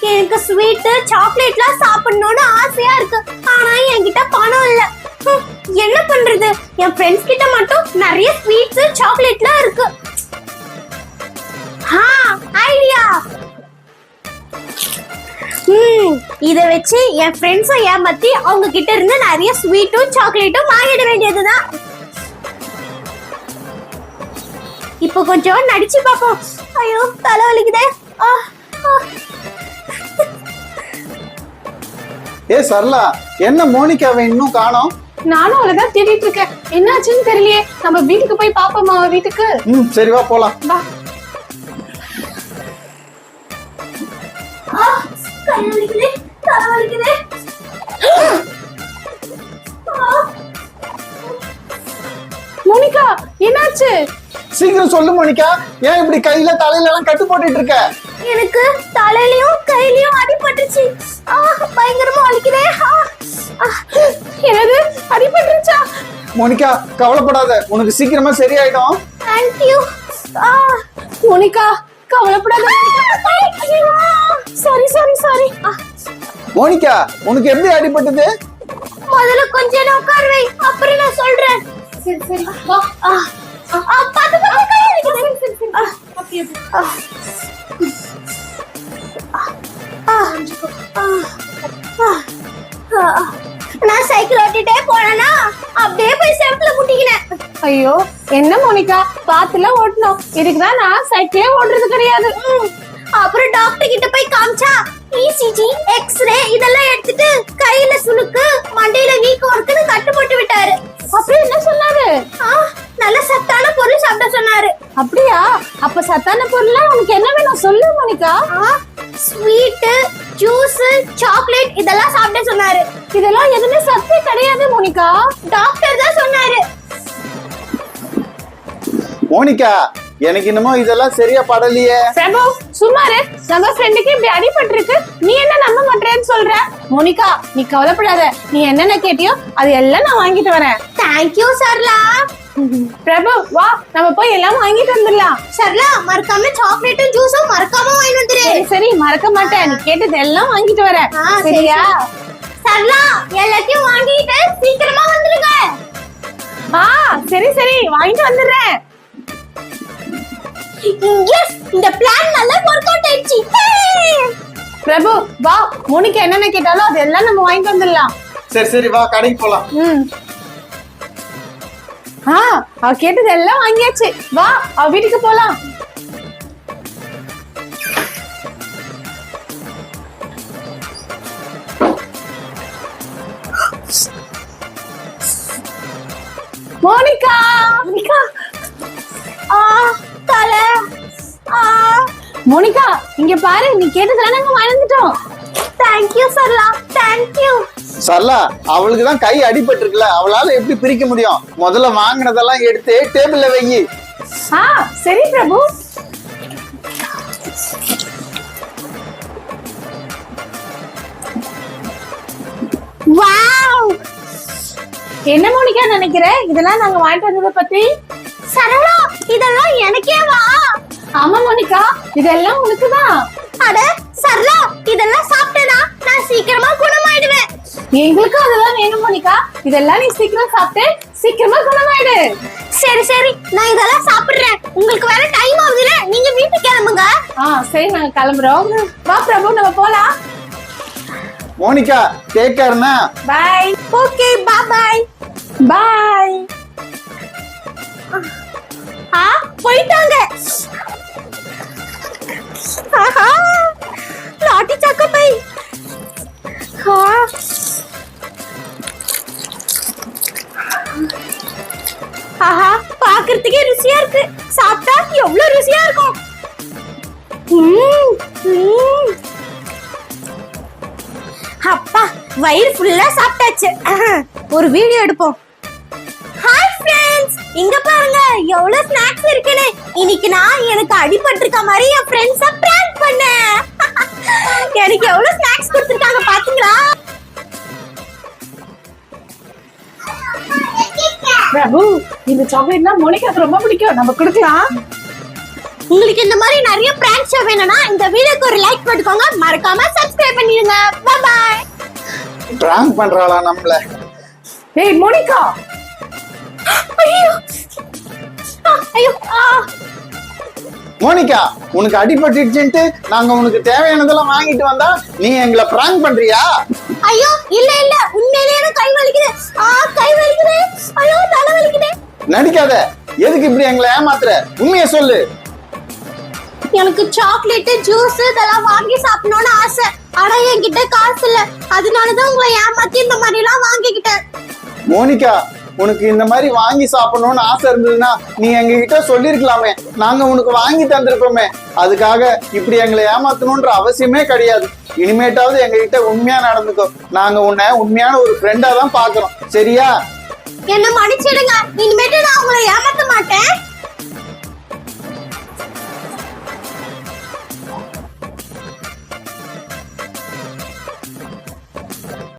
எனக்கு ஸ்வீட் சாக்லேட்லாம் சாப்பிடணும்னு ஆசையா இருக்கு. ஆனா என்கிட்ட பணம் இல்ல. என்ன பண்றது? என் ஃப்ரெண்ட்ஸ் கிட்ட மட்டும் நிறைய ஸ்வீட்ஸ் சாக்லேட்லாம் இருக்கு. ஆ ஐடியா ம் இதை வச்சு என் ஃப்ரெண்ட்ஸை ஏமாத்தி அவங்க கிட்ட இருந்து நிறைய ஸ்வீட்டும் சாக்லேட்டும் வாங்கிட வேண்டியதுதான். இப்போ கொஞ்சம் நடிச்சு பார்ப்போம். ஐயோ தலை வலிக்குதே. ஆ, ஏ சரளா என்ன மோனிகாவை இன்னும் காணோம். நானும் அவளதான் தேடிட்டு இருக்கேன். என்னாச்சுன்னு தெரியலையே. நம்ம வீட்டுக்கு போய் பாப்போமா அவ வீட்டுக்கு? ம் சரி வா போலாம். வா. மோனிகா என்னாச்சு? சீக்கிரம் சொல்லு மோனிகா. ஏன் இப்படி கையில தலையில எல்லாம் கட்டு போட்டுட்டு இருக்க? எனக்கு தலையிலயும் கையிலயும் அடிபட்டுச்சு. ஆ, பயங்கரமா வலிக்குதே. என்னது? அடிபட்டுருச்சா? மோனிகா கவலைப்படாத. உனக்கு சீக்கிரமா சரியாயிடும். Thank you. ஆ, மோனிகா கவலைப்படாத. சாரி சாரி சாரி மோனிகா உனக்கு எப்படி அடிபட்டது? முதல்ல கொஞ்ச நேரம் உட்கார் வை. அப்புறம் நான் சொல்றேன். சரி சரி. பாத்து, நான் சைக்கிள் ஓட்டிட்டே போனேனா அப்படியே போய் செவத்துல முட்டிக்கினேன் ஐயோ என்ன மோனிகா? பாத்துல ஓட்டணும். இதுக்குதான் நான் சைக்கிளே ஓடுறது கிடையாது. அப்புறம் டாக்டர் கிட்ட போய் காமிச்சா இசிஜி எக்ஸ்ரே இதெல்லாம் எடுத்துட்டு கையில சுளுக்கு மண்டையில வீக்கம் இருக்குன்னு கட்டு போட்டு விட்டாரு. அப்புறம் என்ன சொன்னாரு? ஆ, நல்ல சத்தான பொருள் சாப்பிட சொன்னாரு. அப்படியா? அப்ப சத்தான பொருள்லாம் உனக்கு என்ன வேணும் சொல்லு மோனிகா. ஸ்வீட் ஜூஸ் சாக்லேட் இதெல்லாம் சாப்பிட சொன்னாரு. இதெல்லாம் எதுவுமே சத்தே கிடையாது மோனிகா. டாக்டர் தான் சொன்னாரு. மோனிகா எனக்கு என்னமோ இதெல்லாம் சரியா படலையே. பிரபு சுமாரு நம்ம ஃப்ரெண்டுக்கு இப்படி அடிபட்டிருக்கு. நீ என்ன நம்ப மாட்டேன்னு சொல்ற? மோனிகா நீ கவலைப்படாத. நீ என்னென்ன கேட்டியோ அது எல்லாம் நான் வாங்கிட்டு வரேன். தேங்க்யூ சர்லா பிரபு வா நம்ம போய் எல்லாம் வாங்கிட்டு வந்துடலாம். சர்லா மறக்காம சாக்லேட்டும் ஜூஸும் மறக்காம வாங்கி வந்துரு. சரி சரி மறக்க மாட்டேன். நீ கேட்டது எல்லாம் வாங்கிட்டு வரேன். சரியா? சர்லா எல்லாத்தையும் வாங்கிட்டு சீக்கிரமா வந்துருங்க. ஆ சரி சரி வாங்கிட்டு வந்துடுறேன். எஸ் இந்த பிளான் நல்லா ஒர்க் அவுட் ஆயிடுச்சு! பிரபு வா மோனிகா என்னென்ன கேட்டாலும் அது எல்லாம் நம்ம வாங்கிட்டு வந்துடலாம். சரி சரி வா கடைக்கு போலாம். ம். ஆ அவ கேட்டது எல்லாம் வாங்கியாச்சு. வா அவ வீட்டுக்கு போலாம். மோனிகா! மோனிகா! ஆ தலை. ஆ. மோனிகா இங்க பாரு நீ கேட்டதெல்லாம் நாங்க மறந்துட்டோம். தேங்க்யூ சர்லா தேங்க்யூ சரளா அவளுக்கு தான் கை அடிபட்டு இருக்குல்ல அவளால எப்படி பிரிக்க முடியும்? முதல்ல வாங்கினதெல்லாம் எடுத்து டேபிள்ல வையி. ஆ சரி பிரபு. வாவ் என்ன மோனிகா நினைக்கிற? இதெல்லாம் நாங்க வாங்கிட்டு வந்ததை பத்தி? சரளா இதெல்லாம் எனக்கே வா. ஆமா மோனிகா இதெல்லாம் உனக்குதான். அட சரளா இதெல்லாம் சாப்பிட்டேனா? நான் சீக்கிரமா குணமாயிடுவேன். எங்களுக்கும் அதெல்லாம் வேணும் மோனிகா. இதெல்லாம் நீ சீக்கிரம் சாப்பிட்டு சீக்கிரமா குணமாயிடு. சரி சரி. நான் இதெல்லாம் சாப்பிடுறேன். உங்களுக்கு வேற டைம் ஆகுதுல. நீங்க வீட்டுக்கு கிளம்புங்க. ஆ சரி நாங்க கிளம்புறோம். வா பிரபு நம்ம போலாம். Monica take கேர்னா bye okay bye bye bye ஆ போயிட்டாங்க. ஆஹா பாக்குறதுக்கே ருசியா இருக்கு. சாப்பிட்டா எவ்வளவு ருசியா இருக்கும். அப்பா வயிறு ஃபுல்லா சாப்பிட்டாச்சு. ஒரு வீடியோ எடுப்போம். ஹாய் ஃப்ரெண்ட்ஸ் இங்க பாருங்க எவ்வளவு ஸ்நாக்ஸ் இருக்குன்னு. இன்னைக்கு நான் எனக்கு அடிபட்டிருக்க மாதிரி என் ஃப்ரெண்ட்ஸ பிராங்க் பண்ணேன். எனக்கு எவ்வளவு ஸ்நாக்ஸ் கொடுத்துருக்காங்க இந்த சாக்லேட்னா மோனிகாக்கு ரொம்ப பிடிக்கும். நம்ம கொடுக்கலாம் உங்களுக்கு இந்த மாதிரி நிறைய பிராங்க் ஷோ வேணும்னா இந்த வீடியோக்கு ஒரு லைக் போட்டுக்கோங்க. மறக்காம சப்ஸ்கிரைப் பண்ணிடுங்க. பாய் பிராங்க் பண்றாளா நம்மள? ஏய் மோனிகா! ஐயோ. ஆ, ஐயோ. ஆ. மோனிகா உனக்கு அடிபட்டுச்சுன்ட்டு நாங்க உனக்கு தேவையானதெல்லாம் வாங்கிட்டு வந்தா நீ எங்களை பிராங்க் பண்றியா? ஐயோ நடிக்காத. எதுக்கு இப்படி எங்களை ஏமாத்துற? உண்மையை சொல்லு. எனக்கு சாக்லேட் ஜூஸ் இதெல்லாம் வாங்கி சாப்பிடணும்னு ஆசை. ஆனா என்கிட்ட காசு இல்ல. அதனாலதான் உங்களை ஏமாத்தி இந்த மாதிரி எல்லாம் வாங்கிக்கிட்டேன். மோனிகா உனக்கு இந்த மாதிரி வாங்கி சாப்பிடணும்னு ஆசை இருந்ததுன்னா நீ எங்க கிட்ட சொல்லிருக்கலாமே. நாங்க உனக்கு வாங்கி தந்திருப்போமே அதுக்காக இப்படி எங்களை ஏமாத்தணும்ன்ற அவசியமே கிடையாது. இனிமேட்டாவது எங்க கிட்ட உண்மையா நடந்துக்கோ. நாங்க உன்னை உண்மையான ஒரு ஃப்ரெண்டா தான் பாக்குறோம் சரியா? என்ன மன்னிச்சிடுங்க. இனிமேட்டு உங்களை ஏமாத்த மாட்டேன்.